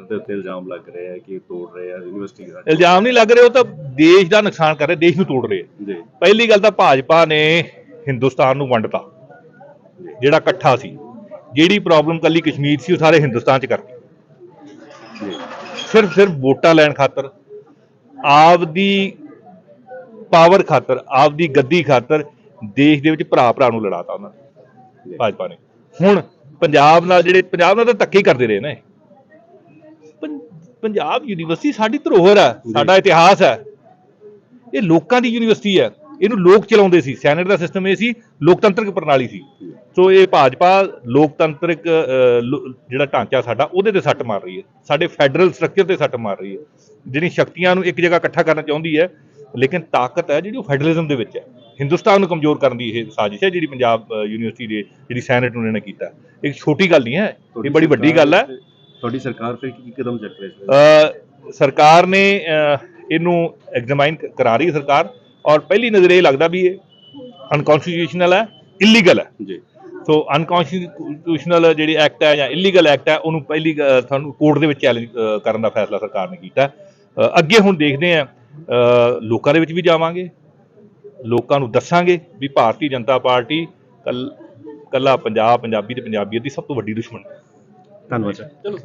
ਦੇ ਉੱਤੇ ਇਲਜ਼ਾਮ ਲੱਗ ਰਹੇ ਆ ਕਿ ਤੋੜ ਰਹੇ ਆ ਯੂਨੀਵਰਸਿਟੀ ਦਾ ਇਲਜ਼ਾਮ ਨਹੀਂ ਲੱਗ ਰਹੇ ਉਹ ਤਾਂ ਦੇਸ਼ ਦਾ ਨੁਕਸਾਨ ਕਰ ਰਹੇ ਦੇਸ਼ ਨੂੰ ਤੋੜ ਰਹੇ ਆ। ਜੀ। ਪਹਿਲੀ ਗੱਲ ਤਾਂ ਭਾਜਪਾ ਨੇ ਹਿੰਦੁਸਤਾਨ ਨੂੰ ਵੰਡਤਾ ਜਿਹੜਾ ਇਕੱਠਾ ਸੀ। ਜਿਹੜੀ ਪ੍ਰੋਬਲਮ ਕੱਲੀ ਕਸ਼ਮੀਰ ਸੀ ਉਹ ਸਾਰੇ ਹਿੰਦੁਸਤਾਨ 'ਚ ਕਰਤੀ ਜੀ। ਸਿਰਫ ਸਿਰਫ ਵੋਟਾਂ ਲੈਣ ਖਾਤਰ ਆਪਦੀ ਪਾਵਰ ਖਾਤਰ ਆਪਦੀ ਗੱਦੀ ਖਾਤਰ ਦੇਸ਼ ਦੇ ਵਿੱਚ ਭਰਾ ਭਰਾ ਨੂੰ ਲੜਾਤਾ ਉਹਨਾਂ ਨੇ ਭਾਜਪਾ ਨੇ। ਹੁਣ ਪੰਜਾਬ ਨਾਲ ਜਿਹੜੇ ਪੰਜਾਬ ਨਾਲ ਤਾਂ ਧੱਕੇ ਹੀ ਕਰਦੇ ਰਹੇ ਨੇ। ਪੰਜਾਬ ਯੂਨੀਵਰਸਿਟੀ ਸਾਡੀ ਧਰੋਹਰ ਹੈ, ਸਾਡਾ ਇਤਿਹਾਸ ਹੈ। ਇਹ ਲੋਕਾਂ ਦੀ ਯੂਨੀਵਰਸਿਟੀ ਹੈ। ਇਹਨੂੰ ਲੋਕ ਚਲਾਉਂਦੇ ਸੀ। ਸੈਨੇਟ ਦਾ ਸਿਸਟਮ ਇਹ ਸੀ, ਲੋਕਤੰਤਰਕ ਪ੍ਰਣਾਲੀ ਸੀ। ਸੋ ਇਹ ਭਾਜਪਾ ਲੋਕਤੰਤਰਿਕ ਜਿਹੜਾ ਢਾਂਚਾ ਸਾਡਾ, ਉਹਦੇ ਤੇ ਸੱਟ ਮਾਰ ਰਹੀ ਹੈ। ਸਾਡੇ ਫੈਡਰਲ ਸਟਰਕਚਰ ਤੇ ਸੱਟ ਮਾਰ ਰਹੀ ਹੈ। ਜਿਹੜੀ ਸ਼ਕਤੀਆਂ ਨੂੰ ਇੱਕ ਜਗ੍ਹਾ ਇਕੱਠਾ ਕਰਨਾ ਚਾਹੁੰਦੀ ਹੈ, ਲੇਕਿਨ ਤਾਕਤ ਹੈ ਜਿਹੜੀ ਉਹ ਫੈਡਰਲਿਜ਼ਮ ਦੇ ਵਿੱਚ ਹੈ। ਹਿੰਦੁਸਤਾਨ ਨੂੰ ਕਮਜ਼ੋਰ ਕਰਨ ਦੀ ਇਹ ਸਾਜ਼ਿਸ਼ ਹੈ ਜਿਹੜੀ ਪੰਜਾਬ ਯੂਨੀਵਰਸਿਟੀ ਦੇ, ਜਿਹੜੀ ਸੈਨੇਟ ਨੂੰ ਇਹਨਾਂ ਨੇ ਕੀਤਾ। ਇੱਕ ਛੋਟੀ ਗੱਲ ਨਹੀਂ ਹੈ। ਇਹ ਬੜੀ ਵੱਡੀ ਗੱਲ ਹੈ। ਤੁਹਾਡੀ ਸਰਕਾਰ ਫਿਰ ਕੀ ਕਦਮ ਚੱਕ ਰਹੀ ਹੈ ਸਰਕਾਰ ਨੇ ਇਹਨੂੰ ਐਗਜ਼ਾਮਾਈਨ ਕਰਾ ਰਹੀ ਹੈ ਸਰਕਾਰ ਔਰ ਪਹਿਲੀ ਨਜ਼ਰ ਇਹ ਲੱਗਦਾ ਵੀ ਇਹ ਅਨਕਨਸਟੀਟਿਊਸ਼ਨਲ ਹੈ ਇਲੀਗਲ ਹੈ। ਜੀ। ਸੋ ਅਨਕਨਸਟੀਟਿਊਸ਼ਨਲ ਜਿਹੜੀ ਐਕਟ ਹੈ ਜਾਂ ਇਲੀਗਲ ਐਕਟ ਹੈ ਉਹਨੂੰ ਪਹਿਲੀ ਤੁਹਾਨੂੰ ਕੋਰਟ ਦੇ ਵਿੱਚ ਚੈਲੰਜ ਕਰਨ ਦਾ ਫੈਸਲਾ ਸਰਕਾਰ ਨੇ ਕੀਤਾ ਅੱਗੇ ਹੁਣ ਦੇਖਦੇ ਆ ਲੋਕਾਂ ਦੇ ਵਿੱਚ ਵੀ ਜਾਵਾਂਗੇ। ਲੋਕਾਂ ਨੂੰ ਦੱਸਾਂਗੇ ਵੀ ਭਾਰਤੀ ਜਨਤਾ ਪਾਰਟੀ ਕੱਲ ਕੱਲਾ ਪੰਜਾਬ ਪੰਜਾਬੀ ਤੇ ਪੰਜਾਬੀਅਤ ਦੀ ਸਭ ਤੋਂ ਵੱਡੀ ਦੁਸ਼ਮਣ। ਹੈ ਧੰਨਵਾਦ ਚਲੋ।